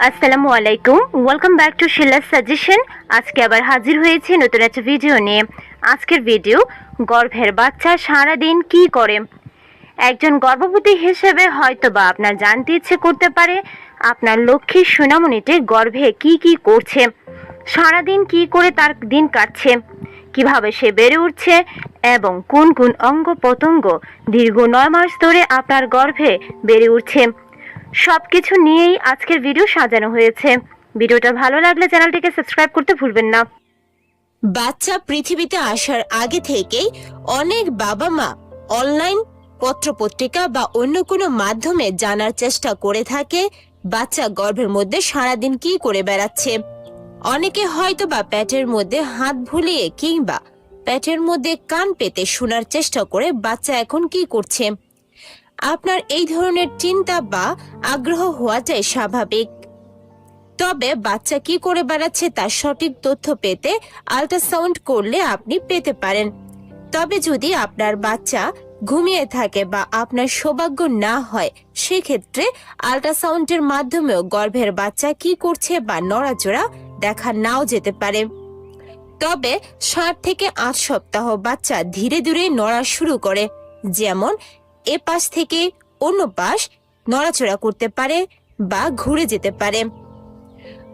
আসসালামু আলাইকুম। Welcome back to শিলাস সাজেশন আজকে আবার হাজির হয়েছে নতুন একটা ভিডিও নিয়ে। আজকের ভিডিও গর্ভের বাচ্চা সারা দিন কি করে? একজন গর্ভবতী হিসেবে হয়তো বা আপনার জানতে ইচ্ছে করতে পারে, আপনার লক্ষ্মীর সুনামনিতে গর্ভে কি কি করছে? সারাদিন কি করে তার দিন কাটছে? কীভাবে সে বেড়ে উঠছে? এবং কোন কোন অঙ্গ প্রত্যঙ্গ দীর্ঘ নয় মাস ধরে আপনার গর্ভে বেড়ে উঠছে? সবকিছু নিয়েই আজকের ভিডিও সাজানো হয়েছে। ভিডিওটা ভালো লাগলে চ্যানেলটিকে সাবস্ক্রাইব করতে ভুলবেন না। বাচ্চা পৃথিবীতে আসার আগে থেকেই অনেক বাবা মা অনলাইন পত্রপত্রিকা বা অন্য কোনো মাধ্যমে জানার চেষ্টা করে থাকে, বাচ্চা গর্ভের মধ্যে সারাদিন কি করে বেড়াচ্ছে। অনেকে হয়তো বা প্যাটের মধ্যে হাত ভুলিয়ে কিংবা প্যাটের মধ্যে কান পেতে শোনার চেষ্টা করে বাচ্চা এখন কি করছে। আপনার এই ধরনের চিন্তা বা আগ্রহ হওয়াটাই স্বাভাবিক। তবে বাচ্চা কি করে বেড়াচ্ছে তার সঠিক তথ্য পেতে আল্ট্রাসাউন্ড করলে আপনি পেতে পারেন। তবে যদি আপনার বাচ্চা ঘুমিয়ে থাকে বা আপনার সৌভাগ্য না হয়, সেক্ষেত্রে আল্ট্রাসাউন্ডের মাধ্যমেও গর্ভের বাচ্চা কি করছে বা নড়াচড়া দেখা নাও যেতে পারে। তবে সাত থেকে আট সপ্তাহ বাচ্চা ধীরে ধীরে নড়া শুরু করে, যেমন এ পাশ থেকে অন্য পাশ নড়াচড়া করতে পারে বা ঘুরে যেতে পারে।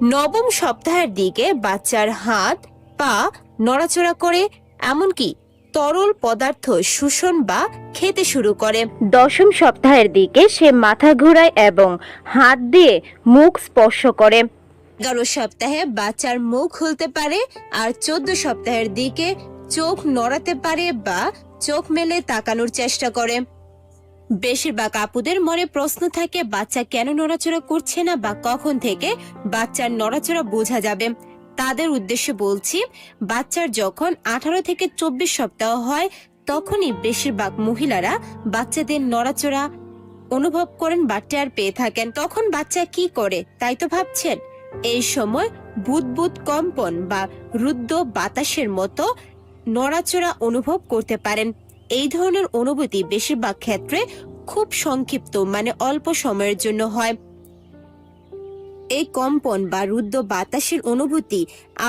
নবম সপ্তাহের দিকে বাচ্চার হাত পা নড়াচড়া করে এমনকি তরল পদার্থ শোষণ বা খেতে শুরু করে। দশম সপ্তাহের দিকে সে মাথা ঘোরায় এবং হাত দিয়ে মুখ স্পর্শ করে। এগারো সপ্তাহে বাচ্চার মুখ খুলতে পারে আর চোদ্দ সপ্তাহের দিকে চোখ নড়াতে পারে বা চোখ মেলে তাকানোর চেষ্টা করে। বেশিরভাগ আপুদের মনে প্রশ্ন থাকে, বাচ্চা কেন নড়াচড়া করছে না বা কখন থেকে বাচ্চার নড়াচড়া বোঝা যাবে? তাদের উদ্দেশ্যে বলছি, বাচ্চার যখন আঠারো থেকে চব্বিশ সপ্তাহ হয়, তখনই বেশিরভাগ মহিলারা বাচ্চাদের নড়াচড়া অনুভব করেন বা টের পেয়ে থাকেন। তখন বাচ্চা কি করে, তাই তো ভাবছেন? এই সময় বুদবুদ কম্পন বা রুদ্র বাতাসের মতো নড়াচড়া অনুভব করতে পারেন। এই ধরনের অনুভূতি বেশিরভাগ ক্ষেত্রে খুব সংক্ষিপ্ত মানে অল্প সময়ের জন্য হয়। এই কম্পন বা রুদ্র বাতাসের অনুভূতি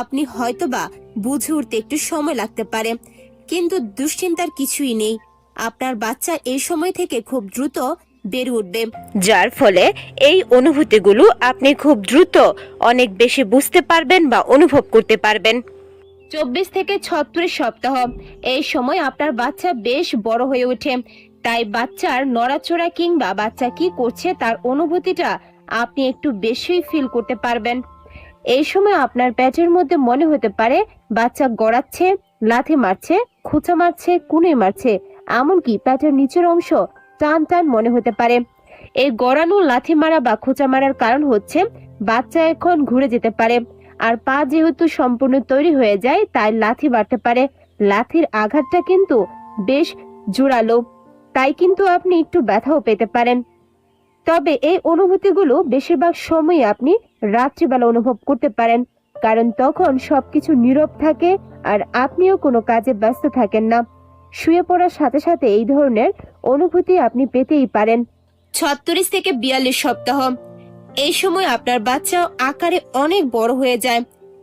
আপনি হয়তোবা বুঝে উঠতে একটু সময় লাগতে পারে, কিন্তু দুশ্চিন্তার কিছুই নেই। আপনার বাচ্চা এই সময় থেকে খুব দ্রুত বেড়ে উঠবে, যার ফলে এই অনুভূতিগুলো আপনি খুব দ্রুত অনেক বেশি বুঝতে পারবেন বা অনুভব করতে পারবেন। চব্বিশ থেকে ছত্রিশ সপ্তাহ। এই সময় আপনার বাচ্চা বেশ বড় হয়ে ওঠে। তাই বাচ্চার নড়াচড়া কিংবা বাচ্চা কি করছে তার অনুভূতিটা আপনি একটু বেশি ফিল করতে পারবেন। এই সময় আপনার পেটের মধ্যে মনে হতে পারে, বাচ্চা গড়াচ্ছে, লাথি মারছে, খোঁচা মারছে, কুনে মারছে, এমনকি পেটের নিচের অংশ টান টান মনে হতে পারে। এই গড়ানো লাথি মারা বা খোঁচা মারার কারণ হচ্ছে বাচ্চা এখন ঘুরে যেতে পারে। আর পা যেহেতু সম্পূর্ণ তৈরি হয়ে যায়, তাই লাথি বাড়তে পারে। লাথির আঘাতটা কিন্তু বেশ জোরালো, তাই কিন্তু আপনি একটু ব্যথাও পেতে পারেন। তবে এই অনুভূতিগুলো বেশিরভাগ সময় আপনি রাত্রিবেলা অনুভব করতে পারেন, কারণ তখন সবকিছু নীরব থাকে আর আপনিও কোনো কাজে ব্যস্ত থাকেন না। শুয়ে পড়ার সাথে সাথে এই ধরনের অনুভূতি আপনি পেতেই পারেন। ছত্রিশ থেকে বিয়াল্লিশ সপ্তাহ। এই সময় আপনার বাচ্চা আকারে অনেক বড় হয়ে যায়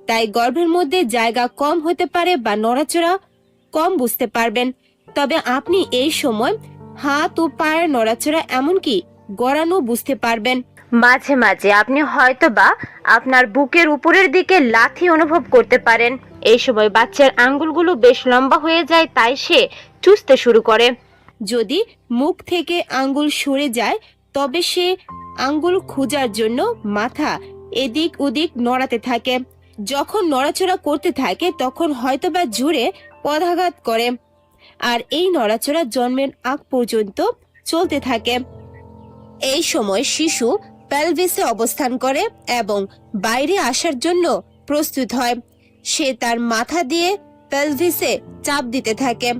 তাই গর্ভের মধ্যে জায়গা কম হতে পারে বা নড়াচড়া কম বুঝতে পারবেন। তবে আপনি এই সময় হাত ও পায়ের নড়াচড়া এমনকি গড়ানো বুঝতে পারবেন। মাঝে মাঝে আপনি হয়তোবা আপনার বুকের উপরের দিকে লাথি অনুভব করতে পারেন। এই সময় বাচ্চার আঙ্গুলগুলো বেশ লম্বা হয়ে যায় তাই সে চুষতে শুরু করে। যদি মুখ থেকে আঙ্গুল সরে যায় তবে সে আঙ্গুল খোঁজার জন্য মাথা এদিক ওদিক নড়াতে থাকে। যখন নড়াচড়া করতে থাকে, তখন হয়তোবা জুড়ে পদাঘাত করে। আর এই নড়াচড়া জন্মের আগ পর্যন্ত চলতে থাকে। এই সময় শিশু প্যালভিসে অবস্থান করে এবং বাইরে আসার জন্য প্রস্তুত হয়। সে তার মাথা দিয়ে প্যালভিসে চাপ দিতে থাকে।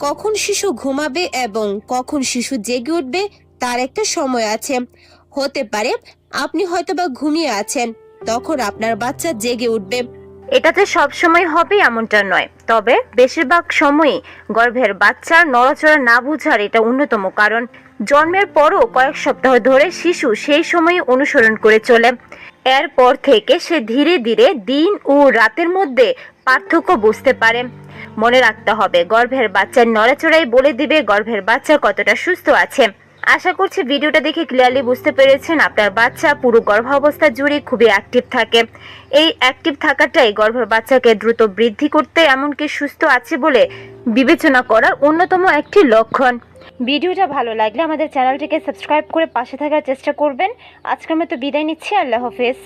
কখন শিশু ঘুমাবে এবং কখন শিশু জেগে উঠবে, তার একটা সময় আছে। হতে পারে, আপনি হয়তোবা ঘুমিয়ে আছেন, তখন আপনার বাচ্চা জেগে উঠবে। এটা যে সব সময় হবে এমনটা নয়, তবে বেশিরভাগ সময়ই গর্ভের বাচ্চার নড়াচড়া না বোঝার এটা অন্যতম কারণ। জন্মের পরও কয়েক সপ্তাহ ধরে শিশু সেই সময় অনুসরণ করে চলে। এরপর থেকে সে ধীরে ধীরে দিন ও রাতের মধ্যে পার্থক্য বুঝতে পারে। মনে রাখতে হবে, গর্ভের বাচ্চার নড়াচড়াই বলে দিবে গর্ভের বাচ্চা কতটা সুস্থ আছে। আশা করছি ভিডিওটা দেখে ক্লিয়ারলি বুঝতে পেরেছেন। আপনার বাচ্চা পুরো গর্ভাবস্থা জুড়ে খুবই অ্যাক্টিভ থাকে। এই অ্যাক্টিভ থাকাটাই গর্ভের বাচ্চাকে দ্রুত বৃদ্ধি করতে এমনকি সুস্থ আছে বলে বিবেচনা করার অন্যতম একটি লক্ষণ। ভিডিওটা ভালো লাগলে আমাদের চ্যানেলটিকে সাবস্ক্রাইব করে পাশে থাকার চেষ্টা করবেন। আজকে আজকের তো বিদায় নিচ্ছি। আল্লাহ হাফেজ।